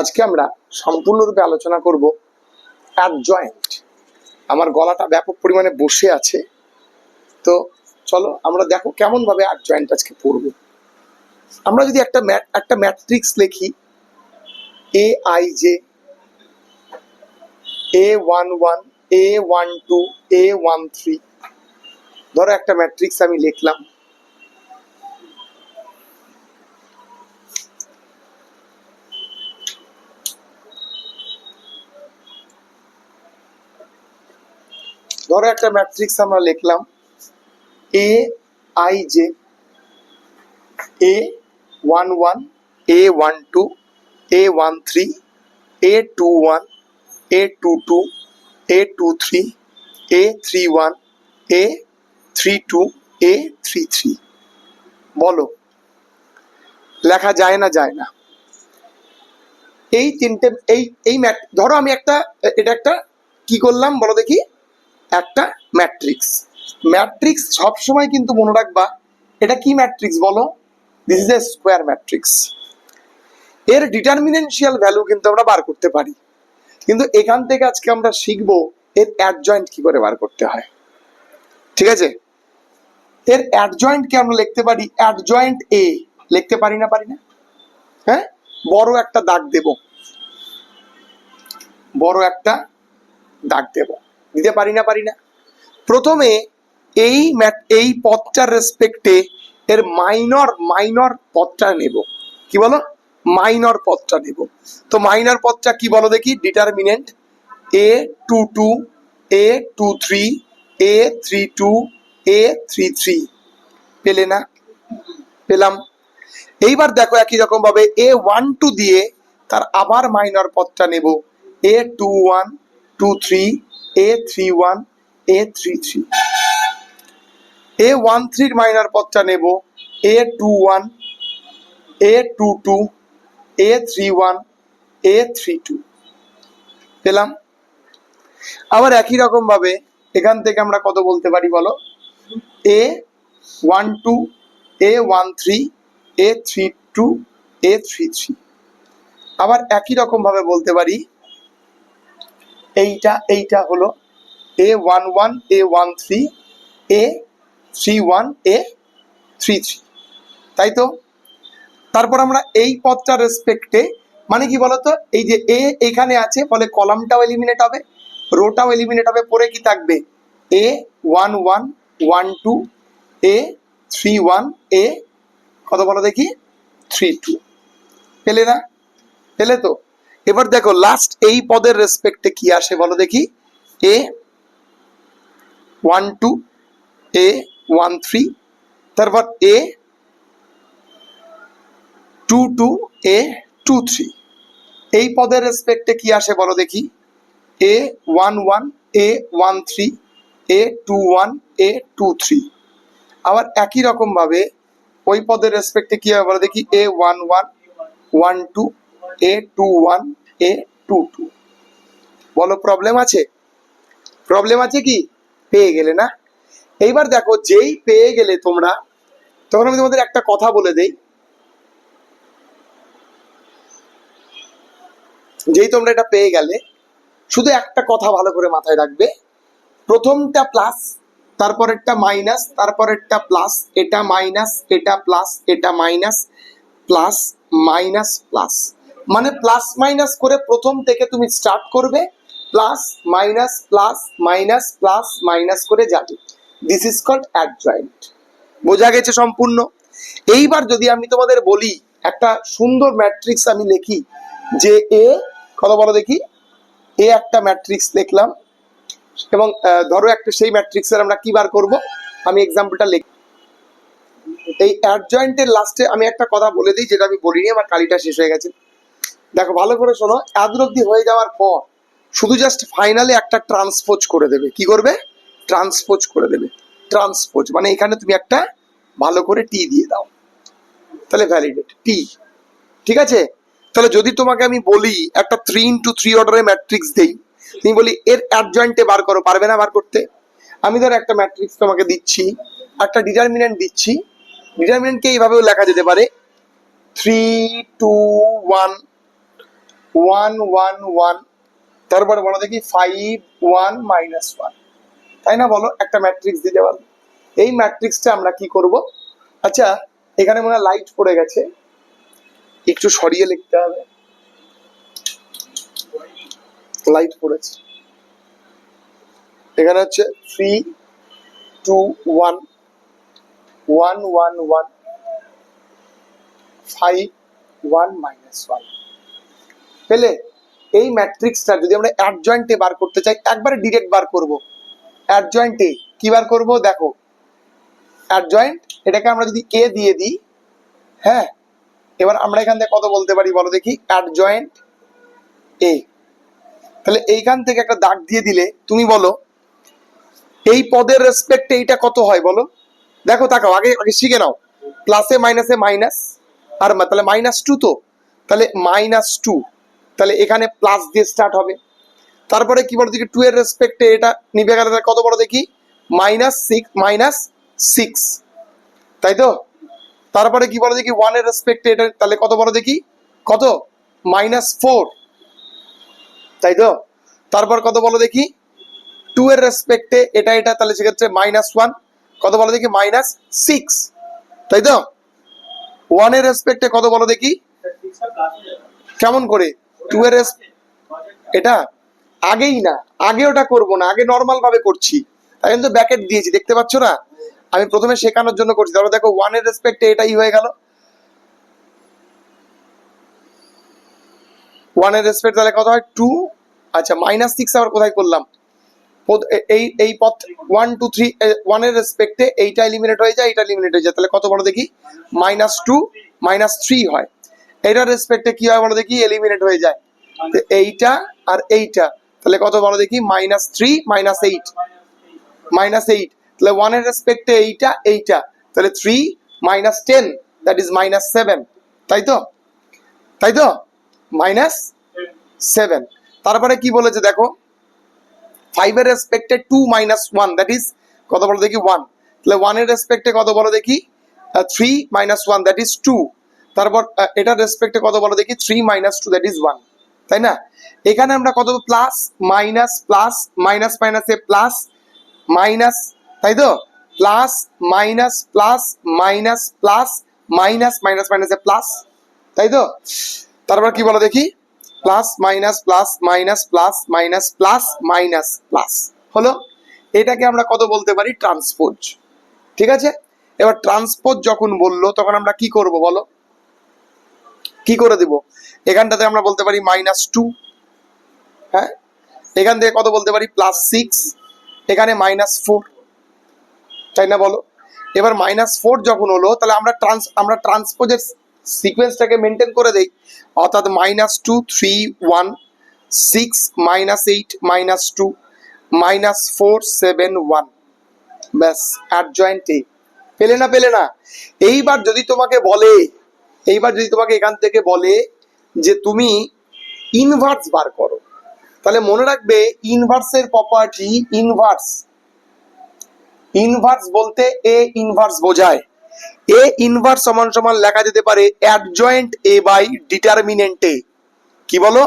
আজকে আমরা সম্পূর্ণরূপে আলোচনা করব অ্যাডজয়েন্ট আমার গলাটা ব্যাপক পরিমাণে বসে আছে। তো চলো আমরা দেখো কেমন ভাবে অ্যাডজয়েন্ট আজকে পড়ব। আমরা যদি একটা একটা ম্যাট্রিক্স লিখি A I J A one one A one two A one three ধরো একটা ম্যাট্রিক্স আমি লিখলাম। ধরো একটা ম্যাট্রিক্স আমরা লিখলাম A I J A one one A one two A one three A two one A two two A two three A three one A three two A three three বলো, লেখা যায় না যায় না। এই তিনটে, এই এই ম্যাট, ধরো আমি একটা, এটা একটা কি করলাম বলো দেখি। একটা ম্যাট্রিক্স ম্যাট্রিক্স সবসময় কিন্তু মনে রাখবা, এটা কি ম্যাট্রিক্স বলো? This is a square matrix এর ডিটারমিনেন্সিয়াল ভ্যালু কিন্তু আমরা বার করতে পারি। কিন্তু এখান থেকে আজকে আমরা শিখব, এর অ্যাডজয়েন্ট কি করে বার করতে হয়। ঠিক আছে? এর অ্যাডজয়েন্টকে আমরা লিখতে পারি অ্যাডজয়েন্ট এ লিখতে পারি না পারি না? হ্যাঁ? বড় একটা দাগ দেব। বড় একটা দাগ দেব। দিতে পারি না পারি না। প্রথমে এই এই পথটার রেসপেক্টে এর মাইনর মাইনর পথটা নেব। কি বলো? মাইনর পথটা নেব। তো মাইনর পথটা কি বলো দেখি? Determinant A two two A two three A three two A three three পেলে না? পেলাম। এইবার দেখো একই রকম ভাবে এ ওয়ান টু দিয়ে তার আবার মাইনর পথটা নেব। A two one two three A three one A three three A one থ্রির মাইনর পদটা নেব A two one A two two A three one A three two পেলাম। আবার একই রকম ভাবে এখান থেকে আমরা কত বলতে পারি বলো? A one two A one three A three two A three three আবার একই রকম ভাবে বলতে পারি এইটা এইটা হলো A one one A one three A three one A three three তাই তো? তারপর আমরা এই পথটার রেসপেক্টে মানে কি বলতো? এই যে এ এখানে আছে, ফলে কলামটাও এলিমিনেট হবে, রোটাও এলিমিনেট হবে, পরে কি থাকবে? A one one one two A three one A কত বলো দেখি? থ্রি টু পেলে না? পেলে তো? এবার দেখো লাস্ট এই পদের রেসপেক্টে কি আসে বলো দেখি? A one two A one three তারপর A two two A two three এই পদের রেসপেক্টে কি আসে বলো দেখি? A one one A one three A two one A two three আবার একই রকম ভাবে ওই পদের রেসপেক্টে কি হবে বলো দেখি? A one one one two A two one A two two বলো প্রবলেম আছে? প্রবলেম আছে কি? পেয়ে গেলে না? এইবার দেখো, যেই পেয়ে গেলে তোমরা, তখন আমি তোমাদের একটা কথা বলে দেই। যেই তোমরা এটা পেয়ে গেলে, শুধু একটা কথা ভালো করে মাথায় রাখবে। প্রথমটা প্লাস তারপরেরটা মাইনাস তারপরেরটা প্লাস এটা মাইনাস এটা প্লাস এটা মাইনাস প্লাস মাইনাস প্লাস মানে প্লাস মাইনাস করে প্রথম থেকে তুমি স্টার্ট করবে plus minus plus minus plus minus করে যাবে। দিস ইজ কল্ড অ্যাডজয়েন্ট বোঝা গেছে সম্পূর্ণ? এইবার যদি আমি তোমাদের বলি, একটা সুন্দর ম্যাট্রিক্স আমি লিখি, যে এ কত বলো দেখি? এ একটা ম্যাট্রিক্স লিখলাম, এবং ধরো একটা সেই ম্যাট্রিক্সের আমরা কি বার করব? আমি এক্সাম্পলটা লিখ। এই অ্যাডজয়েন্টের লাস্টে আমি একটা কথা বলে দিই, যেটা আমি বলিনি, আমার কালিটা শেষ হয়ে গেছে। দেখো, ভালো করে শোনো অব্দি হয়ে যাওয়ার পর শুধু জাস্ট ফাইনালে একটা ট্রান্সপোজ করে দেবে। কি করবে? ট্রান্সপোজ করে দেবে। ট্রান্সপোজ মানে এখানে তুমি একটা ভালো করে টি দিয়ে দাও। তাহলে ভ্যালিডেট টি ঠিক আছে? তাহলে যদি তোমাকে আমি বলি, একটা থ্রি ইন্টু থ্রি অর্ডারের ম্যাট্রিক্স দেই, তুমি বলি, এর অ্যাডজয়েন্টে বার করো, পারবে না বার করতে? আমি ধর একটা ম্যাট্রিক্স তোমাকে দিচ্ছি, একটা ডিটারমিনেন্ট দিচ্ছি। ডিটারমিনেন্টকে এইভাবেও লেখা যেতে পারে three two one one one one তারপরে বলো দেখি ফাইভ ওয়ান মাইনাস ওয়ান তাই না বলো? একটা ম্যাট্রিক্স দিতে পারব এই ম্যাট্রিক্সটা আমরা কি করব? আচ্ছা এখানে মনে হয় লাইট পড়ে গেছে। একটু সরিয়ে লিখতে হবে। লাইট পড়েছে। এখানে হচ্ছে three two one one one one five one minus one পেলে এই ম্যাট্রিক্সটা যদি আমরা অ্যাডজয়েন্টে বার করতে চাই, একবারে ডিরেক্ট বার করব। অ্যাডজয়েন্টে কি বার করব? দেখো। অ্যাডজয়েন্ট এটাকে আমরা যদি এ দিয়ে দিই হ্যাঁ? এবার আমরা এখান থেকে কত বলতে পারি বলো দেখি? অ্যাডজয়েন্ট এ তাহলে এইখান থেকে একটা দাগ দিয়ে দিলে তুমি বলো, এই পদের রেসপেক্টে এইটা কত হয় বলো? দেখো, তাকাও, আগে আগে শিখে নাও। প্লাসে মাইনাসে মাইনাস আর তাহলে মাইনাস টু তো? তাহলে মাইনাস টু তাহলে এখানে প্লাস দিয়ে স্টার্ট হবে। তারপরে কি বলো দেখি টু এর রেসপেক্টে এটা নিবে গেলে কত বড় দেখি? মাইনাস সিক্স মাইনাস সিক্স তাই তো? তারপরে কি বলো দেখি ওয়ানের রেসপেক্টে এটা তাহলে কত বড় দেখি? কত? মাইনাস ফোর তাই তো? তারপর কত বলো দেখি? টু এর রেসপেক্টে এটা এটা তাহলে সেক্ষেত্রে মাইনাস ওয়ান কত বলো দেখি? মাইনাস সিক্স তাই তো? ওয়ানের রেসপেক্টে কত বলো দেখি? কেমন করে? টু এর res- এটা আগেই না, আগে ওটা করব না, আগে নর্মাল ভাবে করছি। তাই জন্য ব্যাকেট দিয়েছি, দেখতে পাচ্ছ না? আমি প্রথমে শেখানোর জন্য করছি, তারপর দেখো ওয়ানের রেসপেক্টে এটাই হয়ে গেল। ওয়ানের রেসপেক্ট তাহলে কত হয়? টু আচ্ছা মাইনাস সিক্স আবার কোথায় করলাম? এই এই পথ ওয়ান টু থ্রি ওয়ানের রেসপেক্টে এইটা এলিমিনেট হয়ে যায়, এইটা এলিমিনেট হয়ে যায়। তাহলে কত বড় দেখি? মাইনাস টু মাইনাস থ্রি হয়। এইটার রেসপেক্টে কি হয় বলো দেখি? এলিমিনেট হয়ে যায়। তো এইটা আর এইটা। তাহলে কত বলো দেখি? Minus three minus eight minus eight তাহলে ওয়ানের রেসপেক্টে এইটা এইটা। তাহলে three minus ten that is minus seven তাই তো? তাই তো? মাইনাস সেভেন তারপরে কি বলেছে দেখো? ফাইভ এর রেসপেক্টে two minus one that is কত বলো দেখি? ওয়ান তাহলে ওয়ানের রেসপেক্টে কত বলো দেখি? Three minus one that is two তারপর এটার রেসপেক্টে কত বলো দেখি three minus two that is one তাই না এখানে আমরা কত প্লাস মাইনাস প্লাস মাইনাস মাইনাসে প্লাস মাইনাস তাই তো plus minus plus minus plus minus minus মাইনাসে প্লাস তাই তো তারপর কি বলো দেখি plus minus plus minus plus minus plus minus plus হলো এটাকে আমরা কত বলতে পারি ট্রান্সপোজ ঠিক আছে এবার ট্রান্সপোজ যখন বলল তখন আমরা কি করব বলো কি করে দেব? এখানটাতে আমরা বলতে পারি মাইনাস টু হ্যাঁ? এখান থেকে কত বলতে পারি? প্লাস সিক্স এখানে মাইনাস ফোর তাই না বলো? এবার মাইনাস ফোর যখন হলো, তাহলে আমরা ট্রান্স আমরা ট্রান্সপোজের সিকোয়েন্সটাকে মেনটেন করে দেই। অর্থাৎ minus two three one six minus eight minus two minus four seven one ব্যাস অ্যাডজয়েন্ট এ পেলে না পেলে না? এইবার যদি তোমাকে বলে এইবার যদি তোমাকে এখান থেকে বলে যে তুমি ইনভার্স বার করো, তাহলে মনে রাখবে ইনভার্সের প্রপার্টি ইনভার্স ইনভার্স বলতে এ ইনভার্স বোঝায়। এ ইনভার্স সমান সমান লেখা যেতে পারে adjoint A by determinant A কি বলো?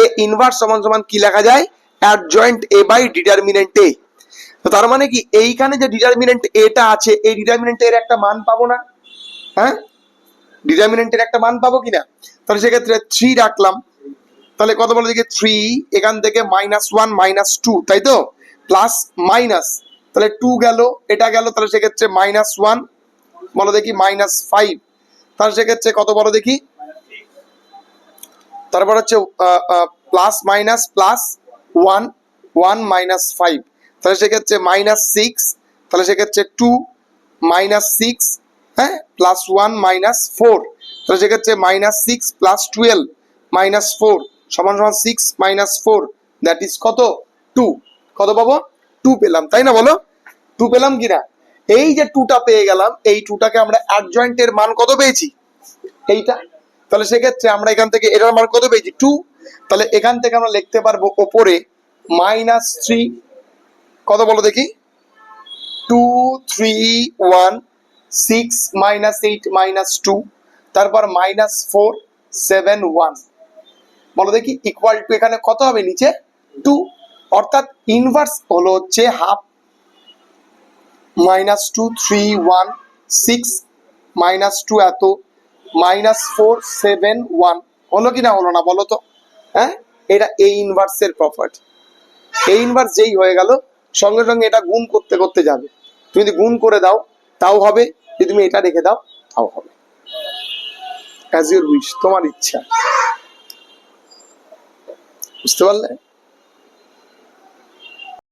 এ ইনভার্স সমান সমান কি লেখা যায়? Adjoint A by determinant A তো তার মানে কি, এইখানে যে ডিটারমিনেন্ট এটা আছে, এই ডিটারমিনেন্ট এর একটা মান পাবো না? হ্যাঁ? ডিটারমিনেন্টের একটা মান পাবো কিনা? তাহলে সেক্ষেত্রে থ্রি রাখলাম। তাহলে কত বলো দেখি? থ্রি এখান থেকে মাইনাস ওয়ান মাইনাস টু তাই তো? প্লাস মাইনাস তাহলে টু গেল, এটা গেল, তাহলে সেক্ষেত্রে মাইনাস ওয়ান বলো দেখি মাইনাস ফাইভ তাহলে সেক্ষেত্রে কত বলো দেখি? তারপর হচ্ছে plus minus plus one one minus five তাহলে সেক্ষেত্রে মাইনাস সিক্স তাহলে সেক্ষেত্রে টু মাইনাস সিক্স হ্যাঁ প্লাস ওয়ান মাইনাস ফোর তাহলে সেক্ষেত্রে minus six plus twelve minus four সমান সমান six minus four that is কত? টু কত পাবো? টু পেলাম, তাই না বলো? টু পেলাম কিনা এই যে টুটা পেয়ে গেলাম, এই টুটাকে আমরা অ্যাডজয়েন্টের মান কত পেয়েছি? এইটা। তাহলে সেক্ষেত্রে আমরা এখান থেকে এটার মান কত পেয়েছি? টু তাহলে এখান থেকে আমরা লিখতে পারব ওপরে মাইনাস থ্রি কত বলো দেখি? Two three one six minus eight minus two, তারপর মাইনাস ফোর, সেভেন, ওয়ান। বলো দেখি ইকুয়াল টু এখানে কত হবে? নিচে টু অর্থাৎ ইনভার্স হলো হচ্ছে half minus two three one six minus two এত মাইনাস ফোর সেভেন ওয়ান হলো কি না হলো না, বলো তো। হ্যাঁ? এটা এই ইনভার্সের প্রপার্টি এই ইনভার্স যেই হয়ে গেল, সঙ্গে সঙ্গে এটা গুণ করতে করতে যাবে। তুমি যদি গুণ করে দাও তাও হবে। যে তুমি এটা রেখে দাও তাও হবে। তোমার ইচ্ছা। বুঝতে পারলে?